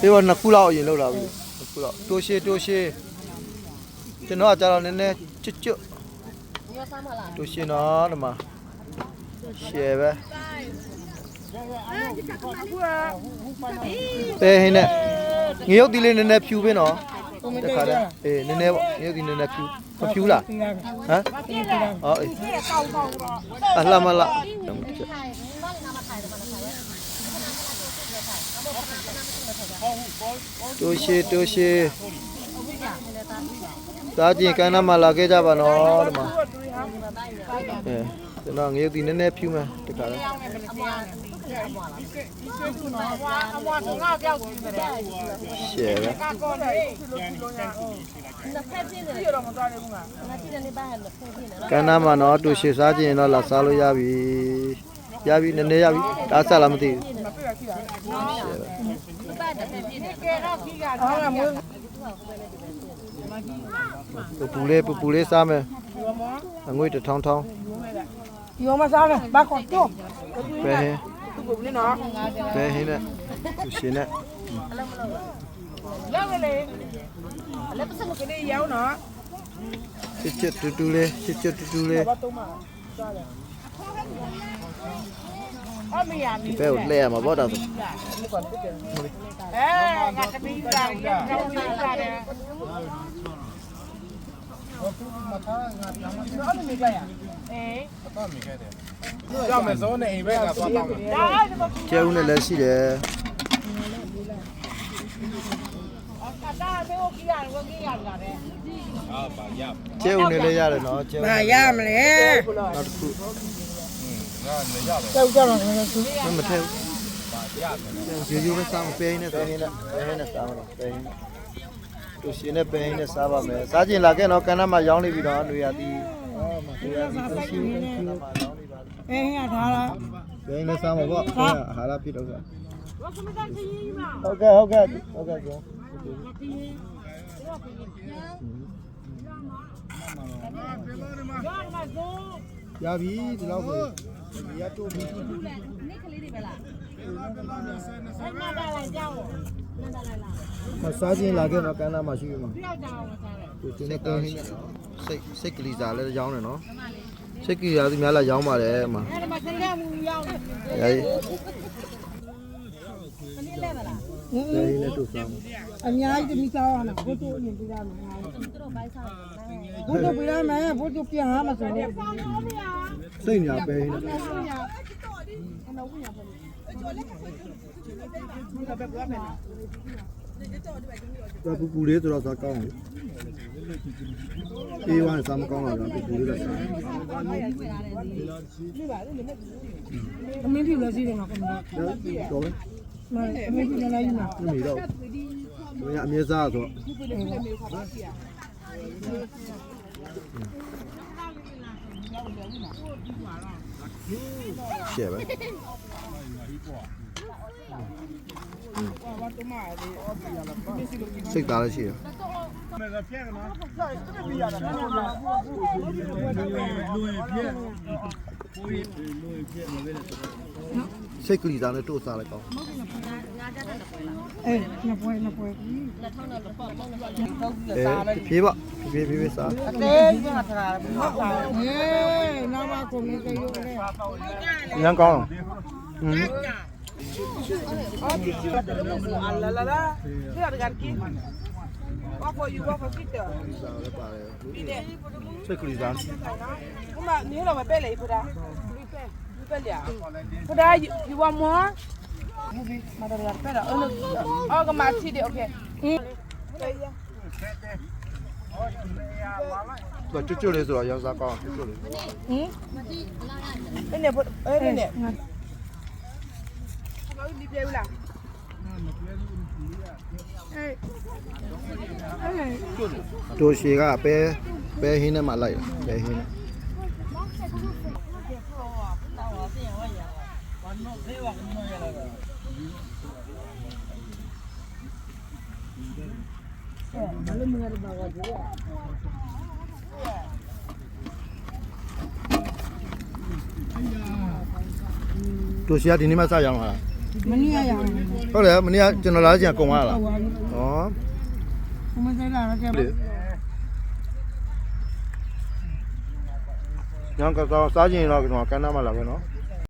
ဒီတော့နှစ်ခုလောက်အရင်လောက်လာပြီနှစ်ခုလောက်တိုးရှည်တိုးရှည်ကျွန်တော်ကကြာတော့နည်းနည်းကျွတ်ကျွတ်ညစားမလားတိုးရှည်နော်ဒီမှာရှယ်ပဲပဲဟင်းနဲ့ငရုတ်တီလေးနည်းနည်းဖြူပေးနော်တခါတည်းအေးနည်းနည်းပေါ့ငရုတ်တီနည်းနည်းဖြူမဖြူလားဟမ်ဟောအေးအလှမလား ထိုင်ဘာလဲနာမထိုင်တယ်မထိုင်ဘူး တိုးရှည်တိုးရှည်စားကြည့်ကန်းနာမှာလာခဲ့ကြပါနော်ဒီမှာအဲကျွန်တော်ငရုတ်တီနည်းနည်းဖြူမယ်တခါတည်းအမွားအမွားလားအမွားကငါပြောက်ကြည့်တယ်ရှယ်ပဲကကောနေလို့လို့ညာနှစ်ဖက်ပြင်းနေပြတယ်တော့မသွားရဘူးငါငါကြည့်တယ်နေပါဟဲ့နှစ်ဖက်ပြင်းနေနော်ကန်းနာမှာနော်တူရှည်စားကြည့်ရင်တော့လာစားလို့ရပြီ ရပြီနည်းနည်းရပြီဒါဆက်လားမသိဘူးမပြရရှိတာဒီပါတစ်ဖက်ပြင်းနေကဲတော့ခီးကအော်မွေးပူပူလေးပူပူလေးစားမယ်အငွေတစ်ထောင်းထောင်းဒီမစားနဲ့ဘာကောတော့ပဲဟင်းသူကလည်းနော်ပဲဟင်းနဲ့တူရှည်နဲ့လောက်လေလည်းပစမကလေးရောင်းနော်ချစ်ချစ်တူတူလေးချစ်ချစ်တူတူလေးဘာတော့မှစားတယ် အမေယာမီပဲကိုလှည့်ရမှာပေါ့ဒါဆိုအဲငါတမီးကရောက်ရောက်ပြီးစားတယ်တော့မီကရအေးကြောက်မယ်စိုးနေအိမ်ဘက်ကသွားတော့မယ်ဒါအဲ့ဒါကျဲဦးနဲ့လည်းရှိတယ်ကတာမျိုးကြီးရတယ်ဝကြီးရလာတယ်ဟာပါရကျဲဦးနဲ့လည်းရတယ်နော်ကျဲဦးဘာရမလဲနောက်တစ်ခုငါနေရတယ် ကြောက်ကြတော့သူမမထဲဘူးရိုးရိုးပဲစားမပဲဟင်းနဲ့ပဲဟင်းနဲ့ပဲဟင်းနဲ့စားမှာပဲဟင်းနဲ့တူရှည်နဲ့ပဲဟင်းနဲ့စားပါမယ်စားကျင်လာခဲ့နော်ကန်းနာမှာရောင်းနေပြီတော့နေရာတီနေရာတီတူရှည်ကန်းနာမှာရောင်းနေပါပြီအေးရထားလားဘယ်နဲ့စားမှာပေါ့အာဟာရပြတော့ကဟုတ်ကဲ့ဟုတ်ကဲ့ဟုတ်ကဲ့ကျော်ရပြီဒီလောက်ပဲဒီ ရတော့ပြီနေ့ကလေးတွေပဲလားအဲ့မှာလာလာကြောက်နန္ဒလာလားမစားခြင်းလာခဲ့တော့ကန်းနာမှာရှိပြီမှာပြောက်ကြအောင်စားတယ်သူတင်နေကောင်းဟင်းနဲ့စိတ်စိတ်ကလေးစားလည်းရောင်းတယ်နော်စိတ်ကလေးစားသူများလာရောင်းပါတယ်အမအဲ့ဒါမှစရမူရောက်တယ်ရာကြီးမနေ့လဲမလားဘယ်ဟင်းနဲ့တူစားမှာအများကြီးတမိသားရအောင်ဘုတို့အရင်ပြရမယ်သူတို့ဘိုင်းစားတယ်ဘုတို့ပြရမယ်ဘုတို့ပြန်ဟာမဆိုတော့ စိတ်ညာပဲဟင်းနဲ့ဒါပူပူလေးဆိုတော့စားကောင်းတယ်အေးဝမ်းစားမကောင်းတော့ဒါပူပူလေးတော့စားအမင်းပြလို့ရှိတယ်ငါကတော့တော့ပဲမအမင်းပြလည်းယူမှာမမီတော့ဘယ်အမြဲစားဆိုရှ ယ်ပဲ စိတ်သားလည်းရှိရစိတ်ကလေးသားနဲ့တို့စားလိုက်ကောင်းအေးနှစ်ပွဲနှစ်ပွဲလက်ထောင်းနဲ့ပေါ့ပေါ့နဲ့အဲဖြည်းပါဖြည်းဖြည်းဖြည်းစားအသေးကြီးမှာထားတယ်မဟုတ်ပါဘူးဟေးနာမကိုမင်းကြရုံနဲ့ညံကောင်းဟင်း What for you? What for Peter? Peter. Check please, dance. Come on, you know my belly, put that. Put that. You want more? Movie, madam, like better. Oh, no. Oh, come on, see the okay. Rồi chút chút đi rồi, giờ ra con chút chút đi. Ừ. Cái này, cái này. Ừ. ကျွတ်လေး Hmm? မတိလာရတယ် Eh, ne, eh, ne. Kamu ni pele lah. Eh. Eh. တို့ရှည်ကပဲပဲဟင်းနဲ့မှ လိုက်တာပဲဟင်းနဲ့တို့ရှည်ကဒီနေ့မှစရောင်းလာတာမနေ့ကရအောင်ဟုတ်တယ်မနေ့ကကျွန်တော်လာကြကုန်သွားလားဟုတ်ပါပြီဩဘုမဆိုင်လာတော့ကျလေညောင်ကတော့စားကြည့်ရင်တော့ကျွန်တော်ကန်းသားမှလာပဲနော်